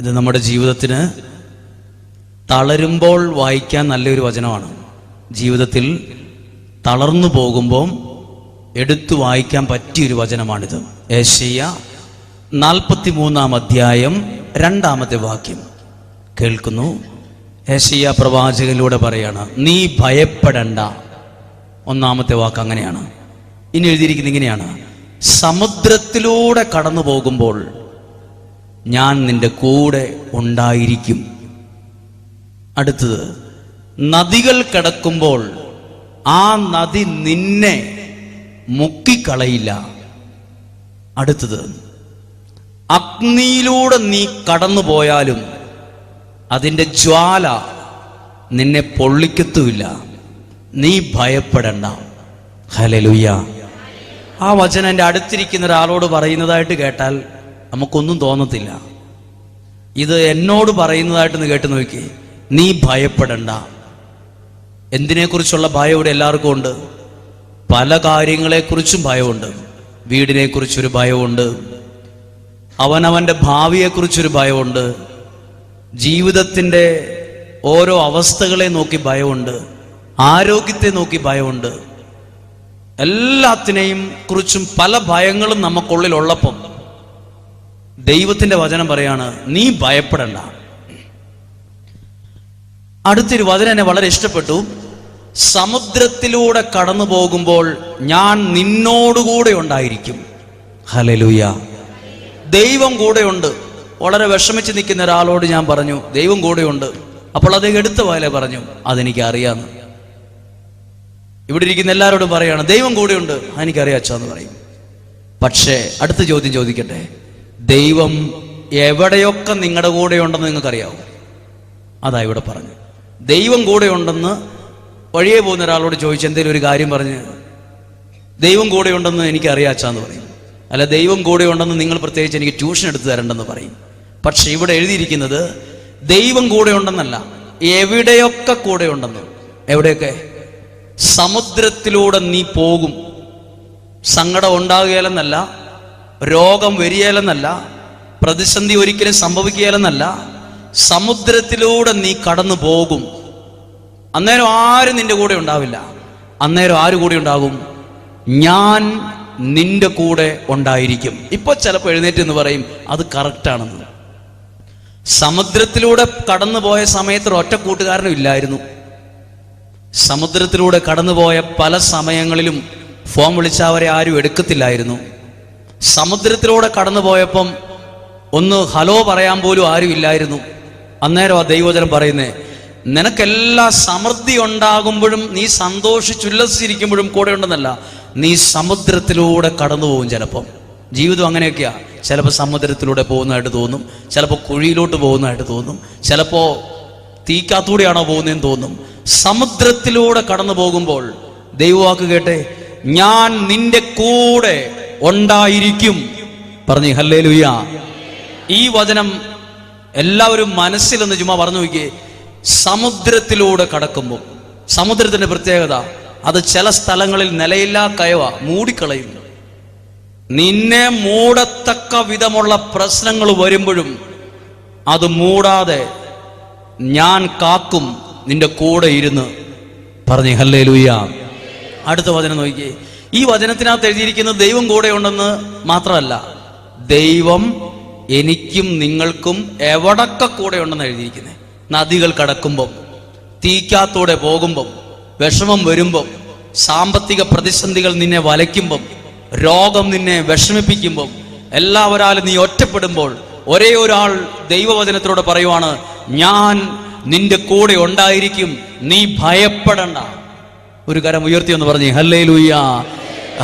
ഇത് നമ്മുടെ ജീവിതത്തിന് തളരുമ്പോൾ വായിക്കാൻ നല്ലൊരു വചനമാണ്. ജീവിതത്തിൽ തളർന്നു പോകുമ്പോൾ എടുത്തു വായിക്കാൻ പറ്റിയൊരു വചനമാണിത്. ഏഷ്യ നാൽപ്പത്തി മൂന്നാം അധ്യായം രണ്ടാമത്തെ വാക്യം. കേൾക്കുന്നു. ഏഷ്യ പ്രവാചകനിലൂടെ പറയാണ് നീ ഭയപ്പെടണ്ട. ഒന്നാമത്തെ വാക്ക് അങ്ങനെയാണ്. ഇനി എഴുതിയിരിക്കുന്നത് ഇങ്ങനെയാണ്. സമുദ്രത്തിലൂടെ കടന്നു പോകുമ്പോൾ ഞാൻ നിന്റെ കൂടെ ഉണ്ടായിരിക്കും. അടുത്തത് നദികൾ കിടക്കുമ്പോൾ ആ നദി നിന്നെ മുക്കിക്കളയില്ല. അടുത്തത് അഗ്നിയിലൂടെ നീ കടന്നു പോയാലും അതിന്റെ ജ്വാല നിന്നെ പൊള്ളിക്കത്തുമില്ല. നീ ഭയപ്പെടണ്ട. ഹലലുയ്യ ആ വചനം എന്റെ അടുത്തിരിക്കുന്ന ഒരാളോട് പറയുന്നതായിട്ട് കേട്ടാൽ നമുക്കൊന്നും തോന്നത്തില്ല. ഇത് എന്നോട് പറയുന്നതായിട്ടൊന്ന് കേട്ട് നോക്കി. നീ ഭയപ്പെടണ്ട. എന്തിനെക്കുറിച്ചുള്ള ഭയം ഇവിടെ എല്ലാവർക്കും ഉണ്ട്? പല കാര്യങ്ങളെക്കുറിച്ചും ഭയമുണ്ട്. വീടിനെക്കുറിച്ചൊരു ഭയമുണ്ട്. അവനവന്റെ ഭാവിയെക്കുറിച്ചൊരു ഭയമുണ്ട്. ജീവിതത്തിന്റെ ഓരോ അവസ്ഥകളെ നോക്കി ഭയമുണ്ട്. ആരോഗ്യത്തെ നോക്കി ഭയമുണ്ട്. എല്ലാത്തിനെയും കുറിച്ചും പല ഭയങ്ങളും നമുക്കുള്ളിലുള്ളപ്പം. ദൈവത്തിന്റെ വചനം പറയാണ് നീ ഭയപ്പെടണ്ട. അടുത്തൊരു വചനം എന്നെ വളരെ ഇഷ്ടപ്പെട്ടു. സമുദ്രത്തിലൂടെ കടന്നു പോകുമ്പോൾ ഞാൻ നിന്നോടുകൂടെ ഉണ്ടായിരിക്കും. ഹലലുയ ദൈവം കൂടെയുണ്ട്. വളരെ വിഷമിച്ച് നിൽക്കുന്ന ഒരാളോട് ഞാൻ പറഞ്ഞു ദൈവം കൂടെയുണ്ട്. അപ്പോൾ അദ്ദേഹം എടുത്ത പോലെ പറഞ്ഞു അതെനിക്ക് അറിയാന്ന് ഇവിടെ ഇരിക്കുന്ന എല്ലാവരോടും പറയാണ് ദൈവം കൂടെയുണ്ട്. എനിക്കറിയാം അച്ഛാന്ന് പറയും. പക്ഷേ അടുത്ത ചോദ്യം ചോദിക്കട്ടെ? ദൈവം എവിടെയൊക്കെ നിങ്ങളുടെ കൂടെ ഉണ്ടെന്ന് നിങ്ങൾക്കറിയാവും? അതാ ഇവിടെ പറഞ്ഞു. ദൈവം കൂടെ ഉണ്ടെന്ന് വഴിയെ പോകുന്ന ഒരാളോട് ചോദിച്ച് എന്തെങ്കിലും ഒരു കാര്യം പറഞ്ഞ് ദൈവം കൂടെ ഉണ്ടെന്ന് എനിക്ക് അറിയാച്ചാന്ന് പറയും. അല്ല ദൈവം കൂടെ ഉണ്ടെന്ന് നിങ്ങൾ പ്രത്യേകിച്ച് എനിക്ക് ട്യൂഷൻ എടുത്തു തരണ്ടെന്ന് പറയും. പക്ഷെ ഇവിടെ എഴുതിയിരിക്കുന്നത് ദൈവം കൂടെ ഉണ്ടെന്നല്ല എവിടെയൊക്കെ കൂടെ ഉണ്ടെന്ന് എവിടെയൊക്കെ? സമുദ്രത്തിലൂടെ നീ പോകും. സങ്കടം ഉണ്ടാകുകയില്ലെന്നല്ല രോഗം വരികയില്ലെന്നല്ല പ്രതിസന്ധി ഒരിക്കലും സംഭവിക്കുകയില്ലെന്നല്ല സമുദ്രത്തിലൂടെ നീ കടന്നു പോകും. അന്നേരം ആരും നിന്റെ കൂടെ ഉണ്ടാവില്ല. അന്നേരം ആര് കൂടെ ഉണ്ടാകും? ഞാൻ നിന്റെ കൂടെ ഉണ്ടായിരിക്കും. ഇപ്പൊ ചിലപ്പോൾ എഴുന്നേറ്റ് എന്ന് പറയും അത് കറക്റ്റാണെന്ന് സമുദ്രത്തിലൂടെ കടന്നു പോയ സമയത്ത് ഒറ്റ കൂട്ടുകാരനും ഇല്ലായിരുന്നു. സമുദ്രത്തിലൂടെ കടന്നുപോയ പല സമയങ്ങളിലും ഫോം വിളിച്ച അവരെ ആരും എടുക്കത്തില്ലായിരുന്നു. സമുദ്രത്തിലൂടെ കടന്നു പോയപ്പം ഒന്ന് ഹലോ പറയാൻ പോലും ആരും ഇല്ലായിരുന്നു അന്നേരം ആ ദൈവചനം പറയുന്നേ നിനക്കെല്ലാ സമൃദ്ധി ഉണ്ടാകുമ്പോഴും നീ സന്തോഷിച്ചുല്ലസിച്ചിരിക്കുമ്പോഴും കൂടെ ഉണ്ടെന്നല്ല നീ സമുദ്രത്തിലൂടെ കടന്നു പോകും ചിലപ്പം. ജീവിതം അങ്ങനെയൊക്കെയാ. ചിലപ്പോൾ സമുദ്രത്തിലൂടെ പോകുന്നതായിട്ട് തോന്നും ചിലപ്പോൾ കുഴിയിലോട്ട് പോകുന്നതായിട്ട് തോന്നും ചിലപ്പോൾ തീക്കാത്തൂടെയാണോ പോകുന്നതെന്ന് തോന്നും. സമുദ്രത്തിലൂടെ കടന്നു പോകുമ്പോൾ ദൈവവാക്ക് കേട്ടെ ഞാൻ നിന്റെ കൂടെ ഉണ്ടായിരിക്കും. പറഞ്ഞു ഹല്ലേ ലുയ്യ ഈ വചനം എല്ലാവരും മനസ്സിൽ മനസ്സിലെന്ന് ചുമ്മാ പറഞ്ഞു നോക്കിയേ. സമുദ്രത്തിലൂടെ കടക്കുമ്പോൾ സമുദ്രത്തിന്റെ പ്രത്യേകത അത് ചില സ്ഥലങ്ങളിൽ നിലയില്ലാ കയവ മൂടിക്കളയുന്നു. നിന്നെ മൂടത്തക്ക വിധമുള്ള പ്രശ്നങ്ങൾ വരുമ്പോഴും അത് മൂടാതെ ഞാൻ കാക്കും നിന്റെ കൂടെ ഇരുന്ന്. പറഞ്ഞു ഹല്ലേ ലൂയ അടുത്ത വചനം നോക്കിയേ. ഈ വചനത്തിനകത്ത് എഴുതിയിരിക്കുന്നത് ദൈവം കൂടെ ഉണ്ടെന്ന് മാത്രമല്ല ദൈവം എനിക്കും നിങ്ങൾക്കും എവിടൊക്കെ കൂടെ ഉണ്ടെന്ന് എഴുതിയിരിക്കുന്നത്. നദികൾ കടക്കുമ്പം തീക്കാത്തൂടെ പോകുമ്പം വിഷമം വരുമ്പം സാമ്പത്തിക പ്രതിസന്ധികൾ നിന്നെ വലയ്ക്കുമ്പം രോഗം നിന്നെ വിഷമിപ്പിക്കുമ്പം എല്ലാവരാലും നീ ഒറ്റപ്പെടുമ്പോൾ ഒരേ ഒരാൾ ദൈവവചനത്തിലൂടെ പറയുവാണ് ഞാൻ നിന്റെ കൂടെ ഉണ്ടായിരിക്കും നീ ഭയപ്പെടണ്ട. ഒരു കരം ഉയർത്തി എന്ന് പറഞ്ഞു ഹല്ലേ ലൂയ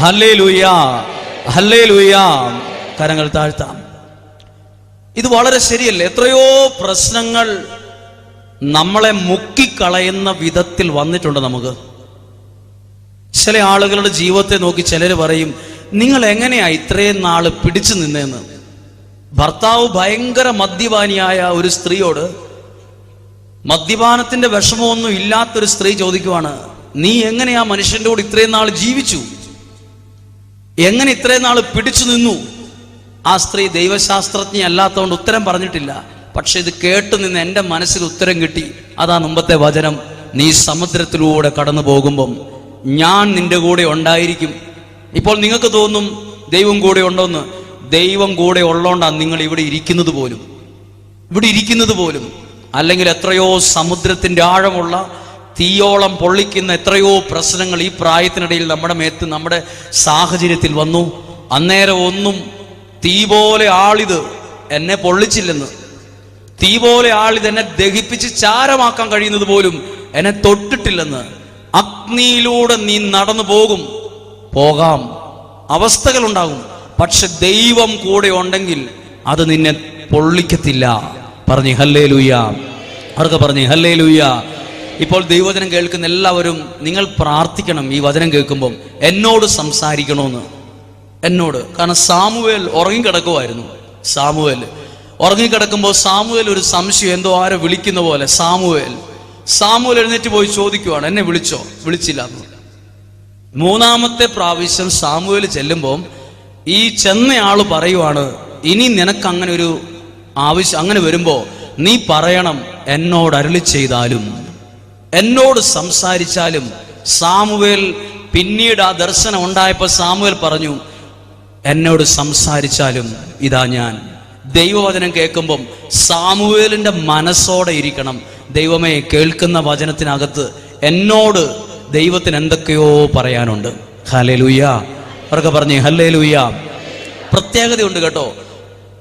ഹല്ലേ ലൂയ ഹല്ലേ ലൂയ കരങ്ങൾ താഴ്ത്താം. ഇത് വളരെ ശരിയല്ലേ? എത്രയോ പ്രശ്നങ്ങൾ നമ്മളെ മുക്കിക്കളയുന്ന വിധത്തിൽ വന്നിട്ടുണ്ട് നമുക്ക്. ചില ആളുകളുടെ ജീവിതത്തെ നോക്കി ചിലർ പറയും നിങ്ങൾ എങ്ങനെയാ ഇത്രയും നാൾ പിടിച്ചു നിന്നേന്ന്? ഭർത്താവ് ഭയങ്കര മദ്യപാനിയായ ഒരു സ്ത്രീയോട് മദ്യപാനത്തിന്റെ വിഷമമൊന്നും ഇല്ലാത്തൊരു സ്ത്രീ ചോദിക്കുവാണ് നീ എങ്ങനെ ആ മനുഷ്യന്റെ കൂടെ ഇത്രയും നാൾ ജീവിച്ചു? എങ്ങനെ ഇത്രയും നാൾ പിടിച്ചു നിന്നു? ആ സ്ത്രീ ദൈവശാസ്ത്രജ്ഞ അല്ലാത്തതുകൊണ്ട് ഉത്തരം പറഞ്ഞിട്ടില്ല. പക്ഷെ ഇത് കേട്ടു നിന്ന് എന്റെ മനസ്സിൽ ഉത്തരം കിട്ടി. അതാ മുമ്പത്തെ വചനം. നീ സമുദ്രത്തിലൂടെ കടന്നു പോകുമ്പം ഞാൻ നിന്റെ കൂടെ ഉണ്ടായിരിക്കും. ഇപ്പോൾ നിങ്ങൾക്ക് തോന്നും ദൈവം കൂടെ ഉണ്ടോന്ന്. ദൈവം കൂടെ ഉള്ളോണ്ടാണ് നിങ്ങൾ ഇവിടെ ഇരിക്കുന്നത് പോലും. ഇവിടെ ഇരിക്കുന്നത് പോലും. അല്ലെങ്കിൽ എത്രയോ സമുദ്രത്തിന്റെ ആഴമുള്ള തീയോളം പൊള്ളിക്കുന്ന എത്രയോ പ്രശ്നങ്ങൾ ഈ പ്രായത്തിനിടയിൽ നമ്മുടെ മേത്ത് നമ്മുടെ സാഹചര്യത്തിൽ വന്നു. അന്നേരം ഒന്നും തീ പോലെ ആളിത് എന്നെ പൊള്ളിച്ചില്ലെന്ന്. തീ പോലെ ആളിത് എന്നെ ദഹിപ്പിച്ച് ചാരമാക്കാൻ കഴിയുന്നത് പോലും എന്നെ തൊട്ടിട്ടില്ലെന്ന്. അഗ്നിയിലൂടെ നീ നടന്നു പോകും. പോകാം. അവസ്ഥകളുണ്ടാകും. പക്ഷെ ദൈവം കൂടെ ഉണ്ടെങ്കിൽ അത് നിന്നെ പൊള്ളിക്കത്തില്ല. പറഞ്ഞു ഹല്ലേ ലൂയ്യ അവർക്ക് പറഞ്ഞു ഹല്ലേ ലൂയ ഇപ്പോൾ ദൈവവചനം കേൾക്കുന്ന എല്ലാവരും നിങ്ങൾ പ്രാർത്ഥിക്കണം ഈ വചനം കേൾക്കുമ്പം. എന്നോട് സംസാരിക്കണമെന്ന് എന്നോട്. കാരണം സാമുവേൽ ഉറങ്ങിക്കിടക്കുമായിരുന്നു സാമുവേൽ. ഉറങ്ങിക്കിടക്കുമ്പോൾ സാമുവേൽ ഒരു സംശയം എന്തോ ആരോ വിളിക്കുന്ന പോലെ. സാമുവേൽ. സാമുവേൽ എഴുന്നേറ്റ് പോയി ചോദിക്കുവാണ് എന്നെ വിളിച്ചോ? വിളിച്ചില്ല. മൂന്നാമത്തെ പ്രാവശ്യം സാമുവേൽ ചെല്ലുമ്പോൾ ഈ ചെന്നയാൾ പറയുവാണ് ഇനി നിനക്ക് അങ്ങനെ ഒരു ആവശ്യം അങ്ങനെ വരുമ്പോ നീ പറയണം എന്നോട് അരുളി ചെയ്താലും. എന്നോട് സംസാരിച്ചാലും സാമുവേൽ പിന്നീട് ആ ദർശനം ഉണ്ടായപ്പോൾ സാമുവേൽ പറഞ്ഞു എന്നോട് സംസാരിച്ചാലും ഇതാ ഞാൻ. ദൈവവചനം കേൾക്കുമ്പം സാമുവേലിന്റെ മനസ്സോടെ ഇരിക്കണം. ദൈവമേ കേൾക്കുന്ന വചനത്തിനകത്ത് എന്നോട് ദൈവത്തിന് എന്തൊക്കെയോ പറയാനുണ്ട്. ഹലേ ലൂയ്യ അവർക്ക് പറഞ്ഞേ ഹലേ ലൂയ്യ പ്രത്യേകതയുണ്ട് കേട്ടോ.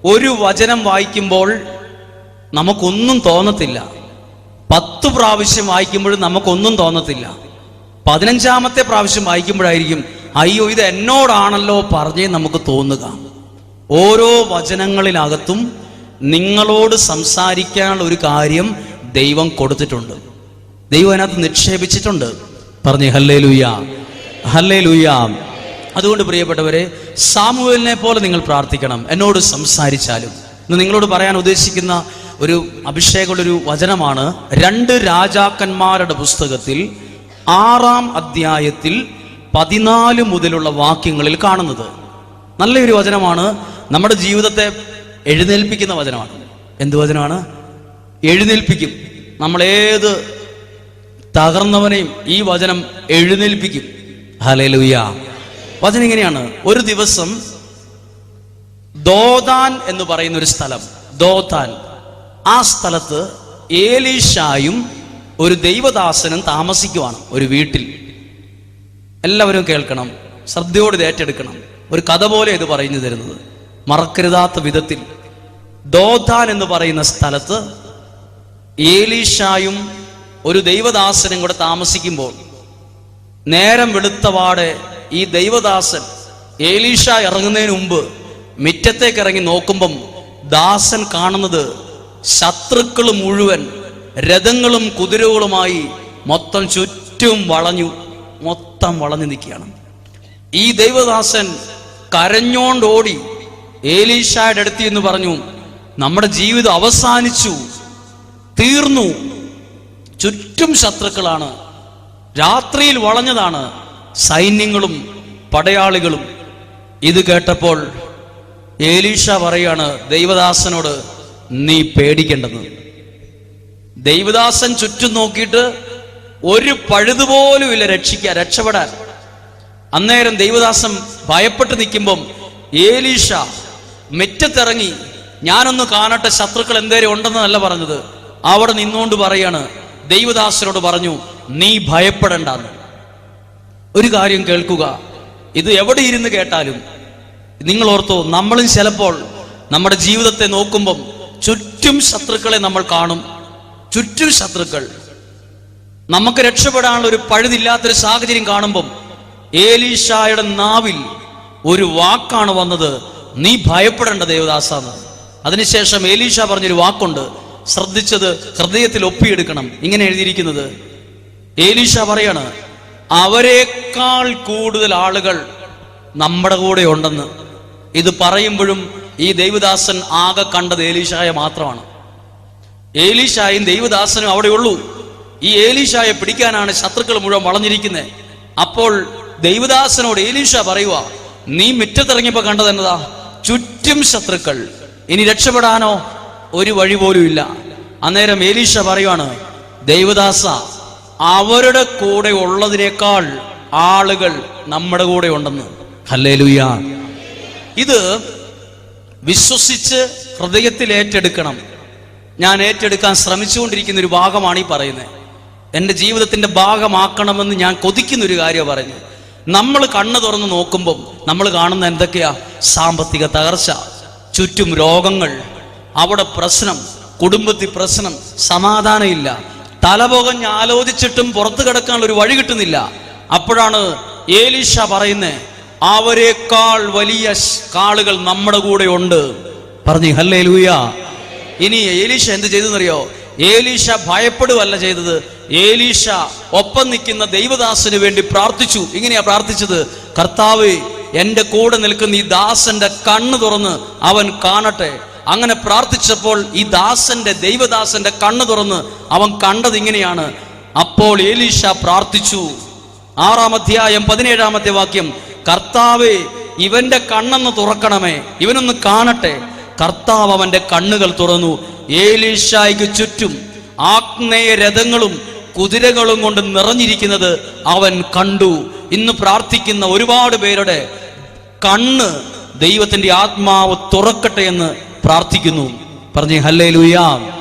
ഒരു വചനം വായിക്കുമ്പോൾ നമുക്കൊന്നും തോന്നത്തില്ല. പത്ത് പ്രാവശ്യം വായിക്കുമ്പോഴും നമുക്കൊന്നും തോന്നത്തില്ല. പതിനഞ്ചാമത്തെ പ്രാവശ്യം വായിക്കുമ്പോഴായിരിക്കും അയ്യോ ഇത് എന്നോടാണല്ലോ പറഞ്ഞേ നമുക്ക് തോന്നുക. ഓരോ വചനങ്ങളിലകത്തും നിങ്ങളോട് സംസാരിക്കാനുള്ള ഒരു കാര്യം ദൈവം കൊടുത്തിട്ടുണ്ട്. ദൈവം അതിനകത്ത് നിക്ഷേപിച്ചിട്ടുണ്ട്. പറഞ്ഞു ഹല്ലേ ലൂയ ഹല്ലേ ലൂയ അതുകൊണ്ട് പ്രിയപ്പെട്ടവരെ സാമുവലിനെ പോലെ നിങ്ങൾ പ്രാർത്ഥിക്കണം. എന്നോട് സംസാരിച്ചാലും. ഇന്ന് നിങ്ങളോട് പറയാൻ ഉദ്ദേശിക്കുന്ന ഒരു അഭിഷേകമുള്ളൊരു വചനമാണ് രണ്ട് രാജാക്കന്മാരുടെ പുസ്തകത്തിൽ ആറാം അധ്യായത്തിൽ പതിനാല് മുതലുള്ള വാക്യങ്ങളിൽ കാണുന്നത്. നല്ലൊരു വചനമാണ്. നമ്മുടെ ജീവിതത്തെ എഴുന്നേൽപ്പിക്കുന്ന വചനമാണ്. എന്ത് വചനമാണ്? എഴുന്നേൽപ്പിക്കും. നമ്മളേത് തകർന്നവനെയും ഈ വചനം എഴുന്നേൽപ്പിക്കും. ഹലേലുയ്യ വചനം ഇങ്ങനെയാണ്. ഒരു ദിവസം ദോതാൻ എന്ന് പറയുന്ന ഒരു സ്ഥലം. ദോതാൻ. ആ സ്ഥലത്ത് ഏലീഷായും ഒരു ദൈവദാസനും താമസിക്കുവാണ് ഒരു വീട്ടിൽ. എല്ലാവരും കേൾക്കണം ശ്രദ്ധയോട് ഏറ്റെടുക്കണം. ഒരു കഥ പോലെ ഇത് പറഞ്ഞു തരുന്നത്. മറക്കരുതാത്ത വിധത്തിൽ. ദോധാൻ എന്ന് പറയുന്ന സ്ഥലത്ത് ഏലീഷായും ഒരു ദൈവദാസനും കൂടെ താമസിക്കുമ്പോൾ നേരം വെളുത്തവാടെ ഈ ദൈവദാസൻ ഏലീഷ ഇറങ്ങുന്നതിന് മുമ്പ് മുറ്റത്തേക്ക് ഇറങ്ങി നോക്കുമ്പം ദാസൻ കാണുന്നത് ശത്രുക്കൾ മുഴുവൻ രഥങ്ങളും കുതിരകളുമായി മൊത്തം ചുറ്റും വളഞ്ഞു മൊത്തം വളഞ്ഞു നിൽക്കുകയാണ്. ഈ ദൈവദാസൻ കരഞ്ഞോണ്ടോടി ഏലീഷായുടെ അടുത്ത് എന്ന് പറഞ്ഞു നമ്മുടെ ജീവിതം അവസാനിച്ചു തീർന്നു. ചുറ്റും ശത്രുക്കളാണ്. രാത്രിയിൽ വളഞ്ഞതാണ് സൈന്യങ്ങളും പടയാളികളും. ഇത് കേട്ടപ്പോൾ ഏലീഷ പറയാണ് ദൈവദാസനോട് നീ പേടിക്കേണ്ടത്. ദൈവദാസൻ ചുറ്റും നോക്കിയിട്ട് ഒരു പഴുതുപോലും ഇല്ല രക്ഷിക്ക രക്ഷപ്പെടാൻ. അന്നേരം ദൈവദാസൻ ഭയപ്പെട്ട് നിൽക്കുമ്പം ഏലീഷ മെറ്റത്തിറങ്ങി ഞാനൊന്ന് കാണട്ടെ ശത്രുക്കൾ എന്തേലും ഉണ്ടെന്നല്ല പറഞ്ഞത്. അവിടെ നിന്നുകൊണ്ട് പറയാണ്. ദൈവദാസനോട് പറഞ്ഞു നീ ഭയപ്പെടണ്ടെന്ന്. ഒരു കാര്യം കേൾക്കുക. ഇത് എവിടെ ഇരുന്ന് കേട്ടാലും നിങ്ങൾ ഓർത്തോ നമ്മളും ചിലപ്പോൾ നമ്മുടെ ജീവിതത്തെ നോക്കുമ്പം ചുറ്റും ശത്രുക്കളെ നമ്മൾ കാണും. ചുറ്റും ശത്രുക്കൾ. നമുക്ക് രക്ഷപ്പെടാനുള്ള ഒരു പഴുതില്ലാത്തൊരു സാഹചര്യം കാണുമ്പം ഏലീഷായുടെ നാവിൽ ഒരു വാക്കാണ് വന്നത് നീ ഭയപ്പെടേണ്ട ദേവദാസാന്ന്. അതിനുശേഷം ഏലീഷ പറഞ്ഞൊരു വാക്കുണ്ട് ശ്രദ്ധിച്ചത് ഹൃദയത്തിൽ ഒപ്പിയെടുക്കണം. ഇങ്ങനെ എഴുതിയിരിക്കുന്നത്. ഏലീഷ പറയാണ് അവരെക്കാൾ കൂടുതൽ ആളുകൾ നമ്മുടെ കൂടെ ഉണ്ടെന്ന് ഇത് പറയുമ്പോഴും ഈ ദൈവദാസൻ ആകെ കണ്ടത് ഏലീഷായ മാത്രമാണ്. ഏലീഷായും ദൈവദാസനും അവിടെയുള്ളൂ ഈ ഏലീഷായെ പിടിക്കാനാണ് ശത്രുക്കൾ മുഴുവൻ വളഞ്ഞിരിക്കുന്നത്. അപ്പോൾ ദൈവദാസനോട് ഏലീഷ പറയുക നീ മുറ്റത്തിറങ്ങിയപ്പോ കണ്ടത് എന്നതാ? ചുറ്റും ശത്രുക്കൾ. ഇനി രക്ഷപ്പെടാനോ ഒരു വഴി പോലും ഇല്ല. അന്നേരം ഏലീഷ പറയുവാണ് ദൈവദാസ അവരുടെ കൂടെ ഉള്ളതിനേക്കാൾ ആളുകൾ നമ്മുടെ കൂടെ ഉണ്ടെന്ന്. ഹല്ലേ ഇത് വിശ്വസിച്ച് ഹൃദയത്തിൽ ഏറ്റെടുക്കണം. ഞാൻ ഏറ്റെടുക്കാൻ ശ്രമിച്ചുകൊണ്ടിരിക്കുന്ന ഒരു ഭാഗമാണ് ഈ പറയുന്നത്. എന്റെ ജീവിതത്തിന്റെ ഭാഗമാക്കണമെന്ന് ഞാൻ കൊതിക്കുന്ന ഒരു കാര്യം പറഞ്ഞു നമ്മൾ കണ്ണു തുറന്ന് നോക്കുമ്പം നമ്മൾ കാണുന്ന എന്തൊക്കെയാ? സാമ്പത്തിക തകർച്ച ചുറ്റും രോഗങ്ങൾ അവിടെ പ്രശ്നം കുടുംബത്തിൽ പ്രശ്നം സമാധാനമില്ല. തലപോകഞ്ഞ് ആലോചിച്ചിട്ടും പുറത്തു കിടക്കാനുള്ള ഒരു വഴി കിട്ടുന്നില്ല. അപ്പോഴാണ് ഏലീഷ പറയുന്നത് അവരെക്കാൾ വലിയ കാളുകൾ നമ്മുടെ കൂടെ ഉണ്ട്. പറഞ്ഞു ഹല്ലേ ലൂയ ഇനി ഏലീഷ എന്ത് ചെയ്തെന്നറിയോ ഏലീഷ ഭയപ്പെടുവല്ല ചെയ്തത്. ഏലീഷ ഒപ്പം നിൽക്കുന്ന ദൈവദാസന് വേണ്ടി പ്രാർത്ഥിച്ചു. ഇങ്ങനെയാ പ്രാർത്ഥിച്ചത്. കർത്താവ് എന്റെ കൂടെ നിൽക്കുന്ന ഈ ദാസന്റെ കണ്ണ് തുറന്ന് അവൻ കാണട്ടെ. അങ്ങനെ പ്രാർത്ഥിച്ചപ്പോൾ ഈ ദാസന്റെ ദൈവദാസന്റെ കണ്ണ് തുറന്ന് അവൻ കണ്ടത് ഇങ്ങനെയാണ്. അപ്പോൾ ഏലീഷ പ്രാർത്ഥിച്ചു. ആറാം അധ്യായം പതിനേഴാമത്തെ വാക്യം കർത്താവേ ഇവന്റെ കണ്ണെന്ന് തുറക്കണമേ. ഇവനൊന്ന് കാണട്ടെ. കർത്താവ് അവന്റെ കണ്ണുകൾ തുറന്നു. ഏലീഷായിക്ക് ചുറ്റും ആഗ്നേയ രഥങ്ങളും കുതിരകളും കൊണ്ട് നിറഞ്ഞിരിക്കുന്നത് അവൻ കണ്ടു. ഇന്ന് പ്രാർത്ഥിക്കുന്ന ഒരുപാട് പേരുടെ കണ്ണ് ദൈവത്തിന്റെ ആത്മാവ് തുറക്കട്ടെ എന്ന് പ്രാർത്ഥിക്കുന്നു. പറഞ്ഞു ഹല്ലേ ലൂയാ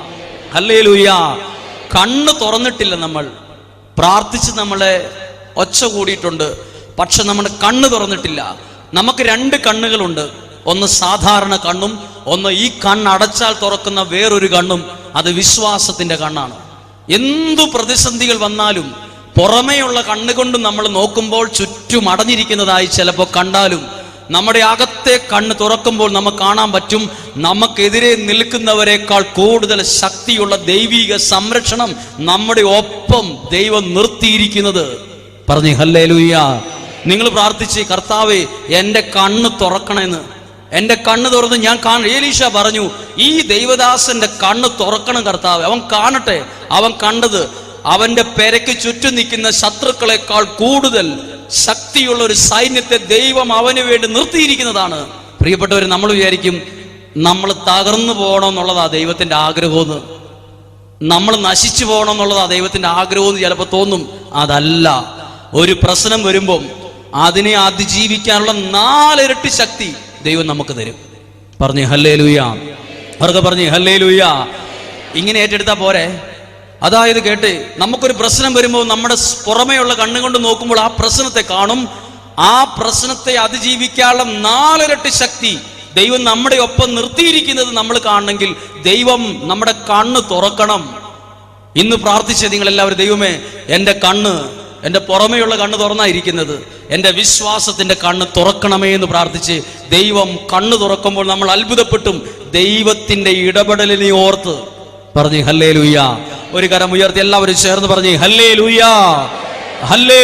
ഹല്ലേ ലൂയാ കണ്ണ് തുറന്നിട്ടില്ല നമ്മൾ. പ്രാർത്ഥിച്ച് നമ്മളെ ഒച്ച കൂടിയിട്ടുണ്ട്. പക്ഷെ നമ്മുടെ കണ്ണ് തുറന്നിട്ടില്ല. നമുക്ക് രണ്ട് കണ്ണുകളുണ്ട്. ഒന്ന് സാധാരണ കണ്ണും ഒന്ന് ഈ കണ്ണടച്ചാൽ തുറക്കുന്ന വേറൊരു കണ്ണും. അത് വിശ്വാസത്തിന്റെ കണ്ണാണ്. എന്തു പ്രതിസന്ധികൾ വന്നാലും പുറമേയുള്ള കണ്ണുകൊണ്ട് നമ്മൾ നോക്കുമ്പോൾ ചുറ്റും അടഞ്ഞിരിക്കുന്നതായി ചിലപ്പോൾ കണ്ടാലും നമ്മുടെ അകത്തെ കണ്ണ് തുറക്കുമ്പോൾ നമുക്ക് കാണാൻ പറ്റും നമുക്കെതിരെ നിൽക്കുന്നവരെക്കാൾ കൂടുതൽ ശക്തിയുള്ള ദൈവിക സംരക്ഷണം നമ്മുടെ ഒപ്പം ദൈവം നിർത്തിയിരിക്കുന്നത്. പറഞ്ഞു ഹല്ലേ നിങ്ങൾ പ്രാർത്ഥിച്ച് കർത്താവ് എന്റെ കണ്ണ് തുറക്കണമെന്ന്. എന്റെ കണ്ണ് തുറന്ന് ഞാൻ കാണ. ഏലീഷ പറഞ്ഞു ഈ ദൈവദാസന്റെ കണ്ണ് തുറക്കണം കർത്താവ്. അവൻ കാണട്ടെ. അവൻ കണ്ടത് അവന്റെ പെരയ്ക്ക് ചുറ്റും നിൽക്കുന്ന ശത്രുക്കളെക്കാൾ കൂടുതൽ ശക്തിയുള്ള ഒരു സൈന്യത്തെ ദൈവം അവന് വേണ്ടി നിർത്തിയിരിക്കുന്നതാണ്. പ്രിയപ്പെട്ടവർ നമ്മൾ വിചാരിക്കും നമ്മൾ തകർന്നു പോകണമെന്നുള്ളതാ ദൈവത്തിന്റെ ആഗ്രഹമെന്ന്. നമ്മൾ നശിച്ചു പോകണം എന്നുള്ളതാ ദൈവത്തിന്റെ ആഗ്രഹമെന്ന് ചിലപ്പോൾ തോന്നും. അതല്ല. ഒരു പ്രശ്നം വരുമ്പം അതിനെ അതിജീവിക്കാനുള്ള നാലിരട്ടി ശക്തി ദൈവം നമുക്ക് തരും. പറഞ്ഞു ഹല്ലേ ലൂയ അവർക്ക് പറഞ്ഞു ഹല്ലേ ലൂയ ഇങ്ങനെ ഏറ്റെടുത്താ പോരെ? അതായത് കേട്ട് നമുക്കൊരു പ്രശ്നം വരുമ്പോൾ നമ്മുടെ പുറമെയുള്ള കണ്ണുകൊണ്ട് നോക്കുമ്പോൾ ആ പ്രശ്നത്തെ കാണും. ആ പ്രശ്നത്തെ അതിജീവിക്കാനുള്ള നാലിരട്ടി ശക്തി ദൈവം നമ്മുടെ ഒപ്പം നിർത്തിയിരിക്കുന്നത് നമ്മൾ കാണണമെങ്കിൽ ദൈവം നമ്മുടെ കണ്ണ് തുറക്കണം. ഇന്ന് പ്രാർത്ഥിച്ച നിങ്ങൾ എല്ലാവരും ദൈവമേ എന്റെ കണ്ണ് എന്റെ പുറമേയുള്ള കണ്ണ് തുറന്നായിരിക്കുന്നത് എന്റെ വിശ്വാസത്തിന്റെ കണ്ണ് തുറക്കണമേ എന്ന് പ്രാർത്ഥിച്ച് ദൈവം കണ്ണ് തുറക്കുമ്പോൾ നമ്മൾ അത്ഭുതപ്പെട്ടും. ദൈവത്തിന്റെ ഇടപെടലിനെ ഓർത്ത്. പറഞ്ഞു ഹല്ലേ ഒരു കരം ഉയർത്തി എല്ലാവരും ചേർന്ന് പറഞ്ഞു ഹല്ലേ ഹല്ലേ